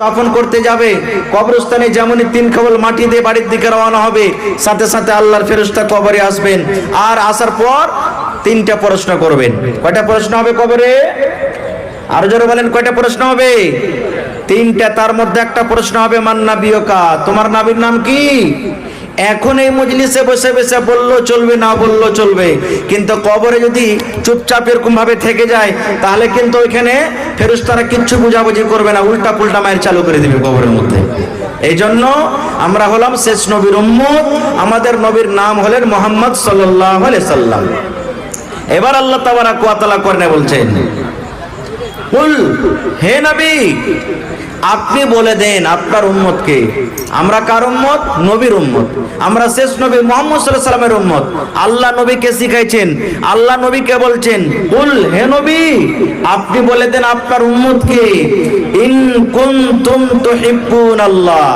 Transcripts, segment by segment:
দাফন করতে যাবে। কবরস্থানে যেমনই তিন খবল মাটি দিয়ে বাড়ির দিকে রওনা হবে, সাথে সাথে আল্লাহর ফেরেশতা কবরে আসবেন। আর আসার পর তিনটা প্রশ্ন করবেন। কয়টা প্রশ্ন হবে কবরে? আরও জোরে বলেন, কয়টা প্রশ্ন হবে? তিনটা, তার মধ্যে একটা প্রশ্ন হবে মান্না বিয়কা তোমার নাবির নাম কি? এখন এই মজলিসে বসে বসে বলল, চলবে, না বলল, চলবে। কিন্তু কবরে যদি চুপচাপ এরকম ভাবে থেকে যায়, তাহলে কিন্তু ওইখানে ফেরুস্তারা কিচ্ছু বুঝাবুঝি করবে না উল্টা পুল্টা মায়ের চালু করে দিবে কবরের মধ্যে। এই জন্য আমরা হলাম শেষ নবীর উম্মত, আমাদের নবীর নাম হলেন মোহাম্মদ সাল্লাহ সাল্লাম। এবার আল্লাহ তাবারা কুয়াতালা করে বলছেন হে নবী আপনি বলে দেন আপনার উম্মতকে আমরা কার উম্মত? নবীর উম্মত। আমরা শেষ নবী মোহাম্মদ সাল্লাহ সাল্লামের উম্মত। আল্লাহ নবীকে শিখাইছেন, আল্লাহ নবীকে বলছেন, কুল হে নবী, আপনি বলে দেন আপনার উম্মতকে ইন কুনতুম তুহিব্বুন আল্লাহ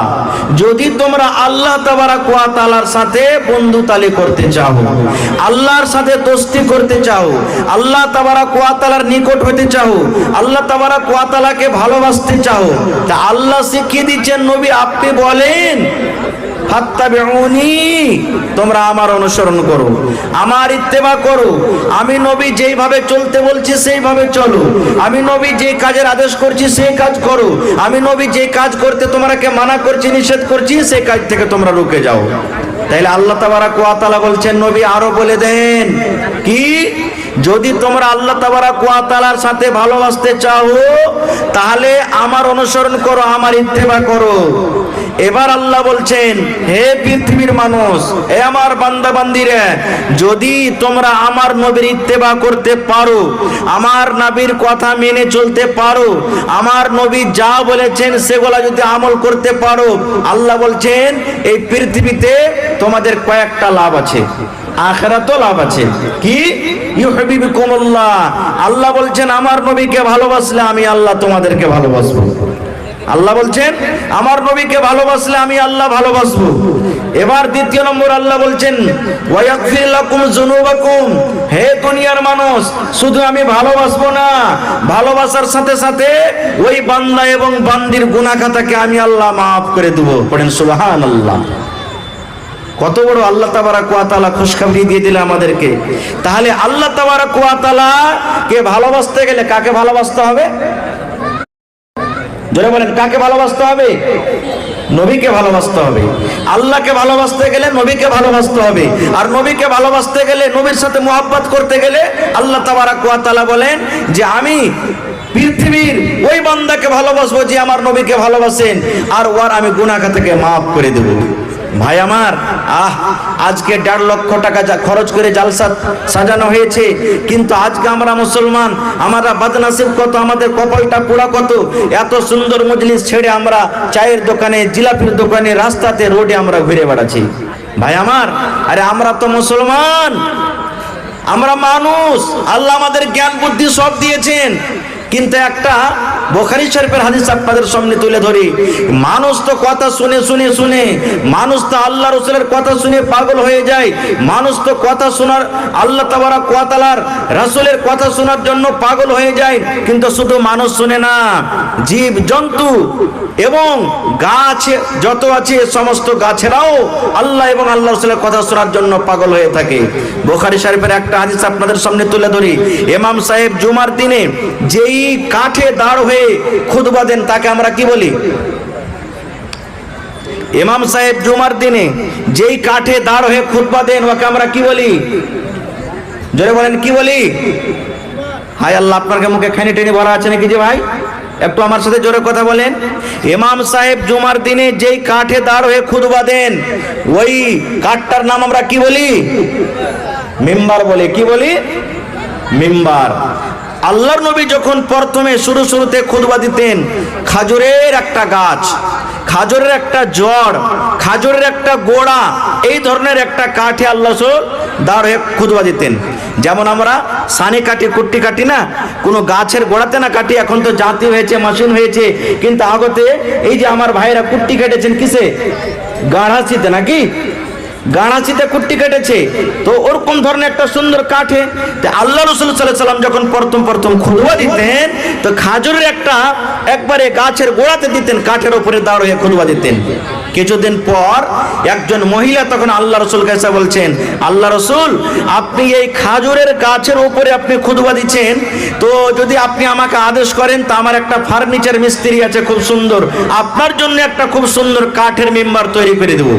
যদি তোমরা আল্লাহ তাবারাক ওয়া তাআলার সাথে বন্ধুতালি করতে চাও, আল্লাহর সাথে দোস্তি করতে চাও, আল্লাহ তাবারাক ওয়া তাআলার নিকট হতে চাও, আল্লাহ তাবারাক ওয়া তাআলাকে ভালোবাসতে চাও তা আল্লাহ শিখিয়ে দিচ্ছেন, নবী আপনি বলেন তোমরা আমার অনুসরণ করো, আমার ইত্তেবা করো, আমি নবী যেইভাবে চলতে বলছি সেইভাবে চলো, আমি নবী যে কাজের আদেশ করছি সেই কাজ করো, আমি নবী যে কাজ করতে তোমাকে মানা করছি, নিষেধ করছি, সেই কাজ থেকে তোমরা রুকে যাও। তাইলে আল্লাহ তাবারাক ওয়া তাআলা বলছেন, নবী আরও বলে দেন, কি? যদি তোমরা আল্লাহ তাবারাক কুয়াতালার সাথে ভালোবাসতে চাও, তাহলে আমার অনুসরণ করো, আমার ইত্তেবা করো। এবার আল্লাহ বলছেন, হে পৃথিবীর মানুষ, হে আমার বান্দা বান্দিরে যদি তোমরা আমার নবীর ইত্তেবা করতে পারো, আমার নবীর কথা মেনে চলতে পারো, আমার নবী যা বলেছেন সেগুলা যদি আমল করতে পারো, আল্লাহ বলছেন, এই পৃথিবীতে তোমাদের কয়েকটা লাভ আছে। আখেরাতও লাভ আছে। কি? ইউহিবিকুমুল্লাহ আল্লাহ বলছেন, আমার নবীকে ভালোবাসলে আমি আল্লাহ তোমাদেরকে ভালোবাসবো। আল্লাহ বলছেন, আমার নবীকে ভালোবাসলে আমি আল্লাহ ভালোবাসবো। এবার দ্বিতীয় নম্বর আল্লাহ বলছেন হে দুনিয়ার মানুষ, শুধু আমি ভালোবাসবো না, ভালোবাসার সাথে সাথে ওই বান্দা এবং বান্দির গুনাহ খাতাকে আমি আল্লাহ মাফ করে দেব। পড়েন সুবহানাল্লাহ। কত বড় আল্লাহ তাবারা কুয়াতালা খুশখবরি দিয়ে দিলে আমাদেরকে। তাহলে আল্লাহ তাবারা কুয়াতালা কে ভালোবাসতে গেলে কাকে ভালোবাসতে হবে? জোরে বলেন, কাকে ভালোবাসতে হবে? নবীকে ভালোবাসতে হবে। আল্লাহকে ভালোবাসতে গেলে নবীকে ভালোবাসতে হবে। আর নবীকে ভালোবাসতে গেলে নবীর সাথে মোহাব্বত করতে গেলে আল্লাহ তাবারাক ওয়া তাআলা বলেন যে, আমি পৃথিবীর ওই বান্দাকে ভালোবাসবো যে আমার নবীকে ভালোবাসেন। আর ওর আমি গুনাহা থেকে মাফ করে দেব। ভাই আমার, আহ, আজকে দেড় লক্ষ টাকা খরচ করে জালসা সাজানো হয়েছে, কিন্তু আজকে আমরা মুসলমান, আমরা বদনাসিব কত, আমাদের কপালটা পুরা কত, এত সুন্দর মজলিস ছেড়ে আমরা চায়ের দোকানে, জিলাপির দোকানে, রাস্তাতে, রোডে আমরা ঘুরে বেড়াচ্ছি। ভাই আমার, আরে আমরা তো মুসলমান, আমরা মানুষ, আল্লাহ আমাদের জ্ঞান বুদ্ধি সব দিয়েছেন, কিন্তু একটা বোখারি শরীফের হাদিস আপনাদের সামনে তুলে ধরি। মানুষ তো কথা শুনে শুনে শুনে, মানুষ তো আল্লাহ রসুলের কথা শুনে পাগল হয়ে যায়। মানুষ তো কথা শোনার, আল্লাহ তাবারা কোয়াতালার রাসুলের কথা শোনার জন্য পাগল হয়ে যায়। কিন্তু শুধু মানুষ শুনে না, জীব, জন্তু এবং গাছ, যত আছে সমস্ত গাছেরাও আল্লাহ এবং আল্লাহ রসুলের কথা শোনার জন্য পাগল হয়ে থাকে। বোখারি শরীফের একটা হাদিস আপনাদের সামনে তুলে ধরি। এমাম সাহেব জুমার দিনে যেই কাঠে দাঁড় হয়ে খুতবা দেন, তাকে আমরা কি বলি? ইমাম সাহেব জুমার দিনে যেই কাঠে দাঁড় হয়ে খুতবা দেন, ওকে আমরা কি বলি? জোরে বলেন, কি বলি? হাই আল্লাহ, আপনার মুখে খানি টেনে ভরা আছে নাকি যে ভাই? একটু আমার সাথে জোরে কথা বলেন। ইমাম সাহেব জুমার দিনে যেই কাঠে দাঁড় হয়ে খুতবা দেন, ওই কাঠটার নাম আমরা কি বলি? মিম্বার বলে, কি বলি? মিম্বার। আল্লাহর নবী যখন প্রথমে শুরু শুরুতে খুতবা দিতেন, খাজুরের একটা গাছ, খাজুরের একটা জড় খাজুরের একটা গোড়া, এই ধরনের একটা কাঠে আল্লাহ দাঁড় হয়ে খুতবা দিতেন। যেমন আমরা সানি কাটি কুট্টি কাটি না, কোনো গাছের গোড়াতে না কাটি, এখন তো জাতি হয়েছে মেশিন হয়েছে, কিন্তু আগতে এই যে আমার ভাইরা কুট্টি কেটেছেন কিসে? গাঢ়াচিতে নাকি? গাড়াচিতে কুট্টি কেটেছে, তো ওরকম ধরনের একটা সুন্দর কাঠে আল্লাহ রসুল সাল্লাহ সাল্লাম যখন প্রথম প্রথম খুদবা দিতেন, তো খাজুরের একটা একবারে গাছের গোড়াতে দিতেন, কাঠের ওপরে দাঁড়িয়ে খুদবা দিতেন। কিছুদিন পর একজন মহিলা তখন আল্লাহ রসুল কাছে বলছেন, আল্লাহ রসুল, আপনি এই খাজুরের গাছের উপরে আপনি খুদবা দিচ্ছেন। তো যদি আপনি আমাকে আদেশ করেন, তা আমার একটা ফার্নিচার মিস্ত্রি আছে খুব সুন্দর। আপনার জন্য একটা খুব সুন্দর কাঠের মেম্বার তৈরি করে দেবো।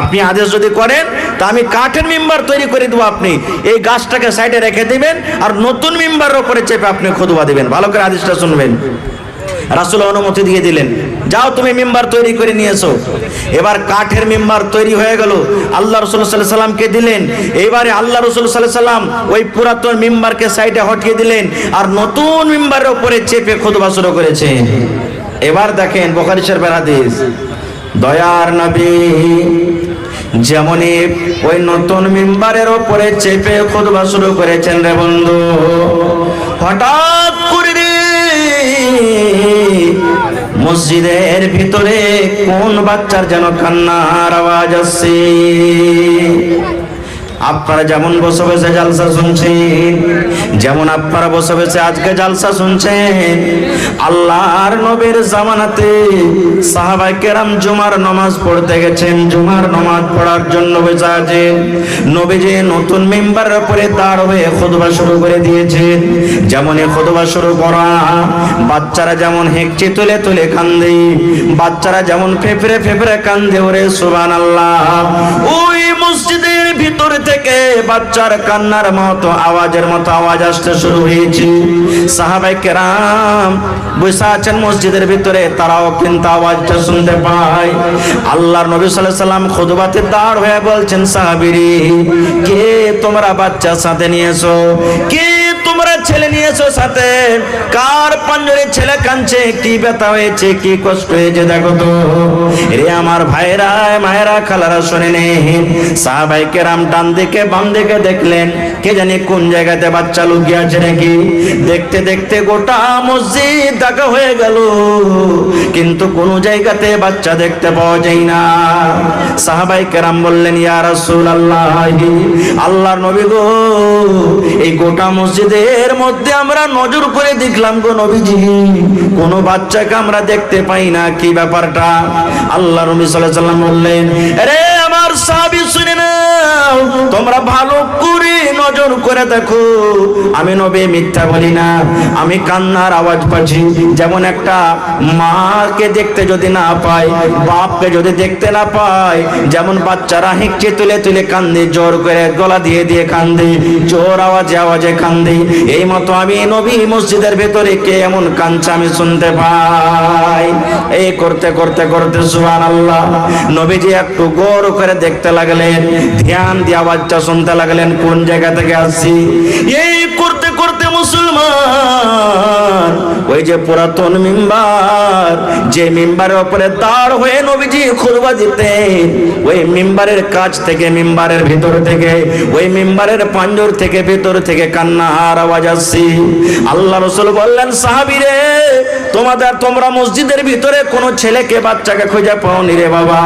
আপনি আদেশ যদি করেন, তা আমি কাঠের মেম্বার তৈরি করে দেবো আপনি। এই গাছটাকে সাইডে রেখে দিবেন আর নতুন মেম্বারের উপরে চেপে আপনি খুদবা দিবেন। ভালো করে আদেশটা শুনবেন। রাসুল অনুমতি দিয়ে দিলেন। যাও তুমি মেম্বার তৈরি করে নিয়ে এসো এবার কাঠের মেম্বার তৈরি হয়ে গেল। আল্লাহ রসুল সাল্লাহ সাল্লামকে দিলেন। এবারে আল্লাহ রসুল সাল্লাহ সাল্লাম ওই পুরাতন মেম্বারকে সাইডে হটিয়ে দিলেন আর নতুন মেম্বারের উপরে চেপে খুদবা শুরু করেছেন। এবার দেখেন বোখারি শরীফের দয়ার নবী যেমনই ওই নতুন মেম্বারের ওপরে চেপে খুদবা শুরু করেছেন রে বন্ধু। হঠাৎ করে মসজিদের ভিতরে কোন বাচ্চার যেন কান্নার আওয়াজ আসছে আপনারা যেমন বসে বসে জালসা শুনছেন, যেমন আপনারা বসে বসে আজকে জালসা শুনছেন, আল্লাহর নবীর জামানাতে সাহাবাই কেরাম জুমার নামাজ পড়তে গেছেন। জুমার নামাজ পড়ার জন্য বসে আছেন নবীজি নতুন মেম্বারের উপরে দাঁড় হয়ে খুতবা শুরু করে দিয়েছেন। যেমন এই খুতবা শুরু করা, বাচ্চারা যেমন হেঁকচে তুলে তুলে কান্দে, বাচ্চারা যেমন ফেফড়ে ফেফড়ে কান্দে, ওরে সুবান আল্লাহ ওই মসজিদের ভিতর থেকে বাচ্চার কান্নার মতো, আওয়াজের মতো আওয়াজ আসতে শুরু হয়েছে। সাহাবাই কেরাম বসে আছেন মসজিদের ভিতরে, তারাও কিন্তু আওয়াজটা শুনতে পায়। আল্লাহর নবী সাল্লাহ সাল্লাম খুদবাতে দাঁড় হয়ে বলছেন, সাহাবিরি, কে তোমরা বাচ্চা সাথে নিয়েছো? কে ছেলে নিয়েছো সাথে? কার পাঞ্জরে ছেলে কাঁদছে? কি ব্যথা হয়েছে? কি কষ্ট হয়েছে? দেখো তো। রে আমার ভাইরা, মায়েরা, খালারা শুনে নে। সাহাবাই কেরাম ডান দিকে, বাম দিকে দেখলেন, কে জানি কোন জায়গাতে বাচ্চা লুকিয়ে আছে নাকি? দেখতে দেখতে গোটা মসজিদ দেখা হয়ে গেল। কিন্তু কোন জায়গাতে বাচ্চা দেখতে পাওয়া যায় না। সাহাবাই কেরাম বললেন, ইয়া রাসূলুল্লাহ, আল্লাহর নবী গো, এই গোটা মসজিদের মধ্যে আমরা নজর করে দেখলাম গো নবীজি, কোন বাচ্চাকে আমরা দেখতে পাই না, কি ব্যাপারটা? আল্লাহ আলাইহি সাল্লাম বললেন আরে আমার সাহাবী শুনে নাও, তোমরা ভালো নজর করে দেখো। আমি নবী মিথ্যা বলি না। আমি কান্নার আওয়াজ পাচ্ছি। যেমন একটা মাকে দেখতে যদি না পায়, বাপকে যদি দেখতে না পায়, যেমন বাচ্চারা হেঁকচে তুলে তুলে কান্দে, জোর করে গলা দিয়ে দিয়ে কান্দে, জোর আওয়াজে আওয়াজে কান্দে। এই মতো আমি নবী মসজিদের ভেতরে কে এমন কাঞ্চা আমি শুনতে পাই। এই করতে করতে করতে সুবহান আল্লাহ নবীজি একটু গৌর করে দেখতে লাগলেন, ধ্যান দিয়ে আওয়াজটা শুনতে লাগলেন, কোন জায়গা থেকে আসছি। এই মুসলমান। ওই যে পুরাতন মিম্বার, যে মিম্বারের উপরে দাঁড় হয়ে নবীজি খুলবা দিতেন, ওই মিম্বারের কাছ থেকে, মিম্বারের ভিতর থেকে, ওই মিম্বারের পাঞ্জর থেকে, ভিতর থেকে কান্নার আওয়াজ আসছে। আল্লাহ রসুল বললেন, সাহাবিরে, তোমাদের, তোমরা মসজিদের ভিতরে কোনো ছেলেকে, বাচ্চাকে খুঁজে পাওনি রে বাবা।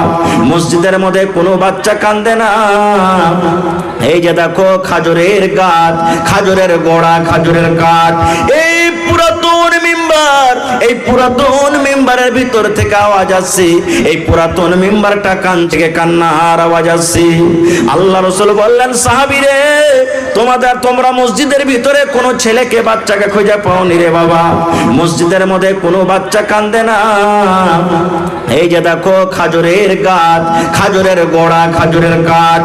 মসজিদের মধ্যে কোনো বাচ্চা কান্দে না। এই যে দেখো, খাজুরের গাছ খাজুরের গোড়া, খাজুরের কাঠ এই পুরাতন মেম্বার, এই পুরাতন মেম্বারের ভিতর থেকে আওয়াজ আসছে। এই পুরাতন মেম্বারটা কান থেকে কান্নার আওয়াজ আসছে। আল্লাহ রসুল বললেন সাহাবিরে তোমাদের তোমরা মসজিদের ভিতরে কোনো ছেলেকে, বাচ্চাকে খুঁজে পাওনি রে বাবা। মসজিদের মধ্যে কোনো বাচ্চা কান্দে না। এই যে দেখো, খাজুরের গাছ খাজুরের গোড়া, খাজুরের কাঠ।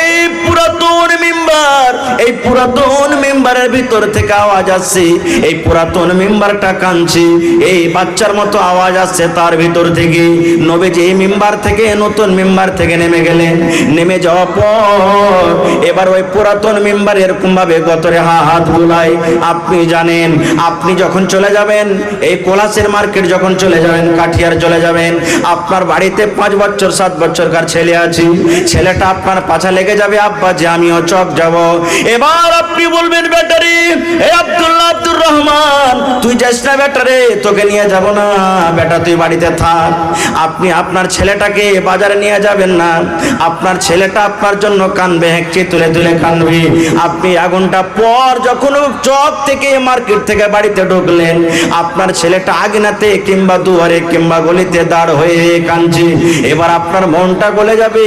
এই পুরাতন মেম্বার। এই পুরাতন মেম্বারের ভিতর থেকে আওয়াজ আসছে। এই পুরাতন মেম্বারটা কাঁদছে। এই বাচ্চার মতো আওয়াজ আসছে তার ভিতর থেকে। নবীজি এই মেম্বার থেকে নতুন মেম্বার থেকে নেমে গেলেন। নেমে যাওয়ার পর এবার ওই পুরাতন মেম্বার এরকম ভাবে গতরে হাত বুলাই। আপনি জানেন, আপনি যখন চলে যাবেন, এই কোলাসের মার্কেট যখন চলে যাবেন, কাঠিয়ার চলে যাবেন, আপনার বাড়িতে পাঁচ বছর, সাত বছরকার ছেলে আছে। ছেলেটা আপনার পাছা লেগে যাবে আব্বা। যে আমিও চক যাব। এবার আপনি বলবেন, ব্যাটারি, এ আব্দুল্লাহ আব্দুর রহমান, তুই যাস না ব্যাটারে, তোকে নিয়ে যাব না। বেটা তুই বাড়িতে থাক। আপনি আপনার ছেলেটাকে বাজারে নিয়ে যাবেন না। আপনার ছেলেটা আপনার জন্য কানবে হেঁকছে তুলে তুলে কানবে। আপনি আগুনটা পর যখন চক থেকে মার্কেট থেকে বাড়িতে ঢুকলেন, আপনার ছেলেটা আগিনাতে কিংবা দুয়ারে কিংবা গলিতে দাঁড় হয়ে কাঁদছে। এবার আপনার মনটা গলে যাবে।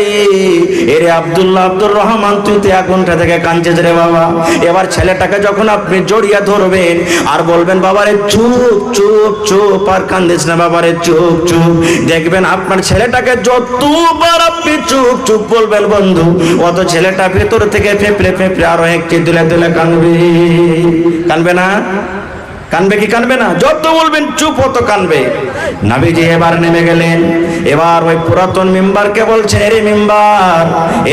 এরে আব্দুল্লাহ আব্দুর রহমান তুই তো আগুনটা থেকে কাঁদছিস রে বাবা। এবার ছেলেটাকে যখন আপনি জড়িয়ে ধরবেন, আর বলবেন বাবারে চুপ চুপ চুপ, আর কান্দিস না বাবারে চুপ চুপ। দেখবেন আপনার ছেলেটাকে যতবার আপনি চুপ চুপ বলবেন, বন্ধু, অত ছেলেটা ভেতর থেকে ফেপড়ে ফেপড়ে আরও একটি তুলে তুলে কানবে কানবে না? কানবে কি কানবে না? যত বলবেন চুপ হতো কানবে। নাবিজি এবার নেমে গেলেন। এবার ওই পুরাতন মেম্বারকে বলছেন এরে মেম্বার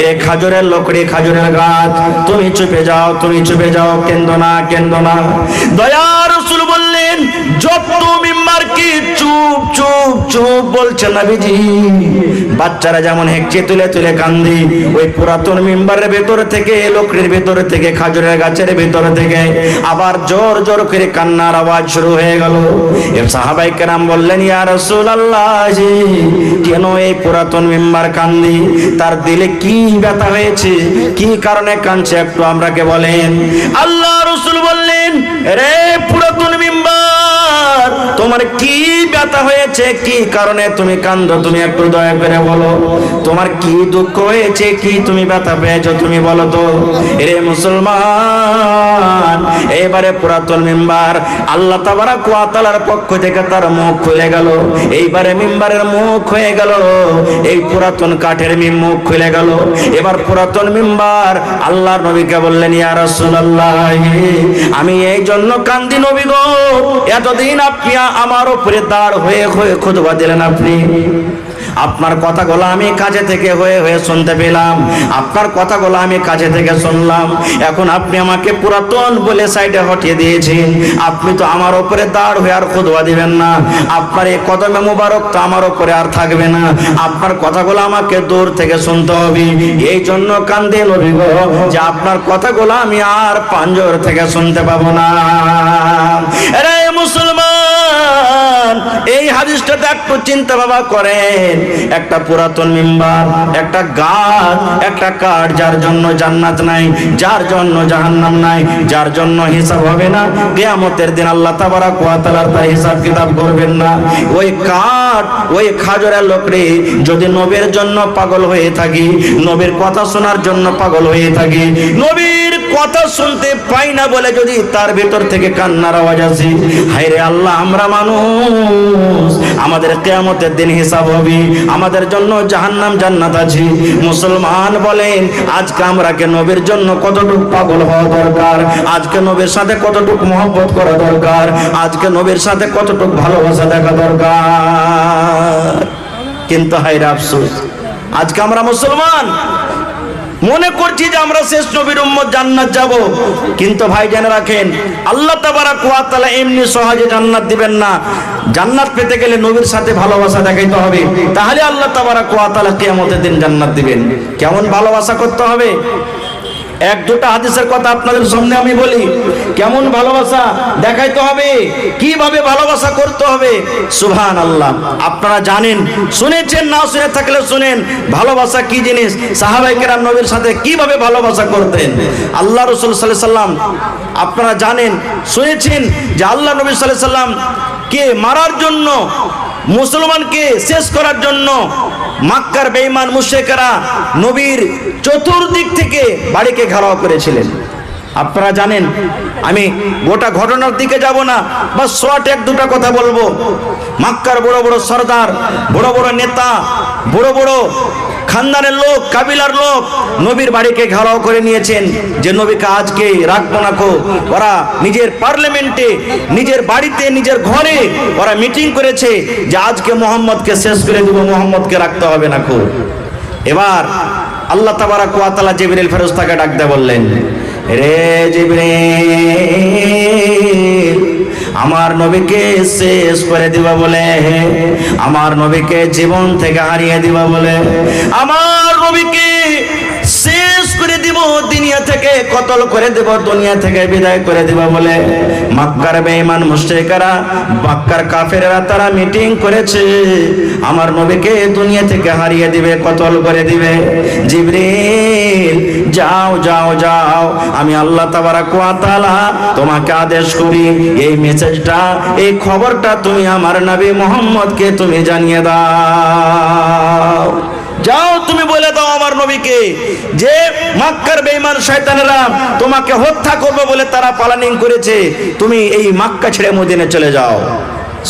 এ খাজুরের লোকড়ি, খাজুরের গাছ, তুমি চুপে যাও, তুমি চুপে যাও, কেন্দ না কেন্দ না। দয়া রসুল বললেন, যত মেম্বার কি চুপ চুপ চুপ বলছে নাবিজি। বাচ্চারা যেমন হেঁকছে, তুলে তুলে কান্দি, ওই পুরাতন মেম্বারের ভেতর থেকে, লোকড়ির ভেতর থেকে, খাজুরের গাছের ভেতর থেকে, আবার জোর জোর করে কান্নার আওয়াজ শুরু হয়ে গেল। এর সাহাবাই কেরাম বললেন, ইয়া রসুল আল্লাহ কেন এই পুরাতন মেম্বার কান্দি? তার দিলে কি ব্যথা হয়েছে? কি কারণে কাঁদছে? একটু আমরাকে বলেন। আল্লাহ রসুল বললেন, রে পুরাতন তোমার কি ব্যথা হয়েছে? কি কারণে তুমি কান্দো তুমি একটু দয়া করে বলো। তোমার কি দুঃখ হয়েছে? কি তুমি ব্যথা পেয়েছ? তুমি বলো তো। রে মুসলমান, এবারে পুরাতন মেম্বার আল্লাহ তাবারা কুয়াতালার পক্ষ থেকে তার মুখ খুলে গেল। এইবারে মেম্বারের মুখ হয়ে গেল। এই পুরাতন কাঠের মিম মুখ খুলে গেল। এবার পুরাতন মেম্বার আল্লাহর নবীকে বললেন, ইয়া রাসূলুল্লাহ, আমি এই জন্য কান্দি নবী গো। এতদিন আপনি আমার উপরে দাঁড় হয়ে হয়ে খুদবা দিলেন আপনি। আপনার কথাগুলো আমি কাজে থেকে হয়ে হয়ে শুনতে পেলাম। আপনার কথাগুলো আমি কাজে থেকে শুনলাম। এখন আপনি আমাকে পুরাতন বলে সাইডে হটিয়ে দিয়েছেন। আপনি তো আমার ওপরে দাঁড় হয়ে আর খুদবা দিবেন না। আপনার এই কদমে মুবারক তো আমার ওপরে আর থাকবে না। আপনার কথাগুলো আমাকে দূর থেকে শুনতে হবে। এই জন্য কান্দে নবী গো, যে আপনার কথাগুলো আমি আর পাঞ্জর থেকে শুনতে পাবো না। রে মুসলমান, এই হাদিসটাতে একটু চিন্তা ভাবা করেন। একটা পুরাতন মেম্বার, একটা গাছ একটা কাঠ যার জন্য জান্নাত নাই, যার জন্য জাহান্নাম নাই, যার জন্য হিসাব হবে না। কিয়ামতের দিন আল্লাহ তাবারাক ওয়া তাআলা তার হিসাব কিতাব করবেন না। ওই কাঠ, ওই খাজরের লোকরে যদি নবীর জন্য পাগল হয়ে থাকি, নবীর কথা শোনার জন্য পাগল হয়ে থাকি, নবীর কথা শুনতে পাই না বলে যদি তার ভেতর থেকে কান্নার আওয়াজ আসে, হায়রে আল্লাহ, আমরা মানুষ। আমাদের কেয়ামতের দিন হিসাব হবে। আমাদের জন্য জাহান্নাম জান্নাত আছে। মুসলমান বলেন, আজকে আমরা কে নবীর জন্য কতটুকু পাগল হওয়া দরকার? আজকে নবীর সাথে কতটুকু মহব্বত করা দরকার? আজকে নবীর সাথে কতটুকু ভালোবাসা দেখা দরকার? কিন্তু হায়রে আফসোস, আজকে আমরা মুসলমান। মনে করছি যে আমরা শেষ নবীর উম্মত, জান্নাত যাব। কিন্তু ভাই জেনে রাখেন, আল্লাহ তাবারা কুয়া তালা এমনি সহজে জান্নাত দিবেন না। জান্নাত পেতে গেলে নবীর সাথে ভালোবাসা দেখাইতে হবে। তাহলে আল্লাহ তাবারা কুয়া তালা কিয়ামতের দিন জান্নাত দিবেন। কেমন ভালোবাসা করতে হবে? এক দুটো হাদিসের কথা আপনাদের সামনে আমি বলি। কেমন ভালোবাসা? দেখাইতে হবে। কীভাবে ভালোবাসা করতে হবে? সুবহান আল্লাহ আপনারা জানেন, শুনেছেন, না শুনে থাকলে শুনেন, ভালোবাসা কি জিনিস? সাহাবাই কেরাম নবীর সাথে কীভাবে ভালোবাসা করতেন? আল্লাহ রসুল সাল্লাহ সাল্লাম, আপনারা জানেন, শুনেছেন যে আল্লাহ নবী সাল্লাহ সাল্লাম কে মারার জন্য মুসলমানকে শেষ করার জন্য মাক্কার বেঈমান মুশেকেরা নবীর চতুর্দিক থেকে বাড়িকে ঘেরাও করেছিলেন। আপনারা জানেন, আমি গোটা ঘটনার দিকে যাব না বা শর্ট এক দুটা কথা বলব। মাক্কার বড় বড় সর্দার, বড় বড় নেতা, বড় বড় খানদানের লোক, কাবিলার লোক নবীর বাড়িকে ঘেরাও করে নিয়েছেন। যে নবীকে আজকে রাখব না কো, ওরা নিজের পার্লামেন্টে, নিজের বাড়িতে, নিজের ঘরে ওরা মিটিং করেছে যে আজকে মোহাম্মদকে শেষ করে দিব, মোহাম্মদকে রাখতে হবে না কো। এবার আল্লাহ তাবারা কুয়াতালা জিবরিল ফেরেশতাকে ডাকতে বললেন, রে জিবরিল আমার নবীকে শেষ করে দিবা বলে। আমার নবীকে জীবন থেকে হারিয়ে দিবা বলে। আমার নবীকে কতল করে দেব, দুনিয়া থেকে বিদায় করে দেব বলে মক্কার বেঈমান মুশরিকারা মক্কার কাফেররা তারা মিটিং করেছে। আমার নবীকে দুনিয়া থেকে হারিয়ে দিবে, কতল করে দিবে। জিবরিল, যাও যাও যাও, আমি আল্লাহ তাবারাক ওয়া তাআলা তোমাকে আদেশ করি, এই মেসেজটা এই খবরটা তুমি আমার নবী মোহাম্মদকে তুমি জানিয়ে দাও। যাও, তুমি বলে দাও আমার নবীকে, যে মাক্কার বেঈমান শয়তানেরা তোমাকে হত্যা করবে বলে তারা প্ল্যানিং করেছে, তুমি এই মাক্কা ছেড়ে মদিনে চলে যাও।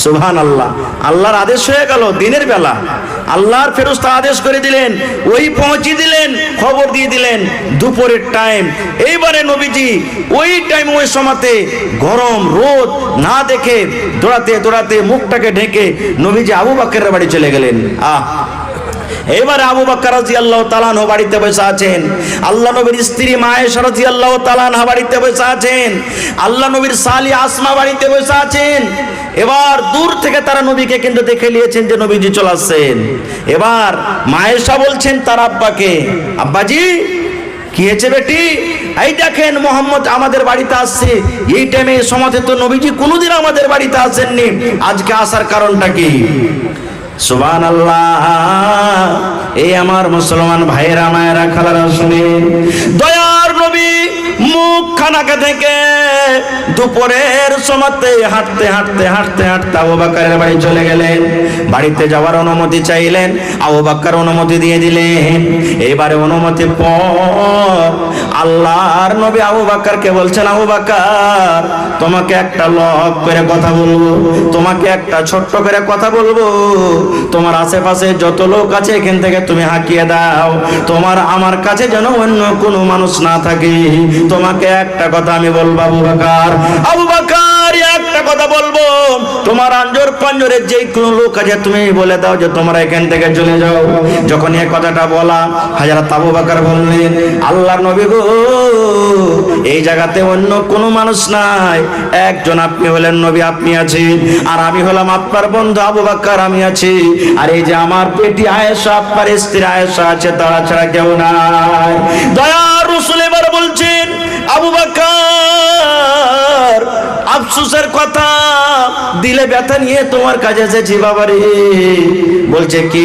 সুবহান আল্লাহ আল্লাহর আদেশ হয়ে গেল দিনের বেলা। আল্লাহর ফেরস্তা আদেশ করে দিলেন, ওই পৌঁছে দিলেন, খবর দিয়ে দিলেন, দুপুরের টাইম এইবারে নবীজি ওই টাইম ওই সময়তে গরম রোদ না দেখে দৌড়াতে দৌড়াতে মুখটাকে ঢেকে নবীজি আবু বাক্কের বাড়ি চলে গেলেন। আহ! এবারে আবু বাক্কার রাদিয়াল্লাহু তাআলা আনহু বাড়িতে বসে আছেন। আল্লাহ নবীর স্ত্রী মা আয়েশা রাদিয়াল্লাহু তাআলা আনহা বাড়িতে বসে আছেন। আল্লাহ নবীর সালি আসমা বাড়িতে বসে আছেন। এবার দূর থেকে তারা নবীকে কিন্তু দেখে নিয়েছেন যে নবীজি চলে আসছেন। এবার মায়েশা বলছেন তার আব্বাকে, আব্বাজি, কি হয়েছে বেটি? এই দেখেন মোহাম্মদ আমাদের বাড়িতে আসছে। এই টাইমে সমাজে তো নবীজি কোনোদিন আমাদের বাড়িতে আসেননি। আজকে আসার কারণটা কি? সুবান আল্লাহ এই আমার মুসলমান ভাইয়েরা মায়েরা খালারা শুনে। দয়ার নবী মুখ খানাকে থেকে দুপুরের সময়তে হাঁটতে হাঁটতে হাঁটতে হাঁটতে আবু বাক্কারের বাড়ি চলে গেলেন। বাড়িতে যাওয়ার অনুমতি চাইলেন। আবু বাক্কার অনুমতি দিয়ে দিলেন। এবারে অনুমতি পর আল্লাহর নবী আবু বাক্কারকে বলছেন, আবু বাক্কার তোমাকে একটা লক করে কথা বলব, তোমাকে একটা ছোট্ট করে কথা বলব। তোমার আশেপাশে যত লোক আছে, এখান থেকে তুমি হাঁকিয়ে দাও। তোমার আমার কাছে যেন অন্য কোনো মানুষ না থাকে। তোমাকে একটা কথা আমি বলব বাকার আবু বাকার, একটা কথা বলব। তোমার আঞ্জর পাঞ্জরের যে কোনো লোক আছে, তুমি বলে দাও যে তোমরা এখান থেকে চলে যাও। যখন এই কথাটা বলা হাজারা আবু বাকার বললেন, আল্লাহ নবী গো, এই জায়গাতে অন্য কোনো মানুষ নাই। একজন আপনি হলেন নবী, আপনি আছেন। আর আমি হলাম আপনার বন্ধু আবু বাক্কার আমি আছি। আর এই যে আমার পেটি আয়েশা, আপনার স্ত্রী আয়েশা আছে, তারা ছাড়া কেউ নাই। দয়ার রসুল এবার বলছেন, আবু বাক্কার আফসোসের কথা। দিলে ব্যথা নিয়ে তোমার কাছে এসেছি বাবারে। বলছে কি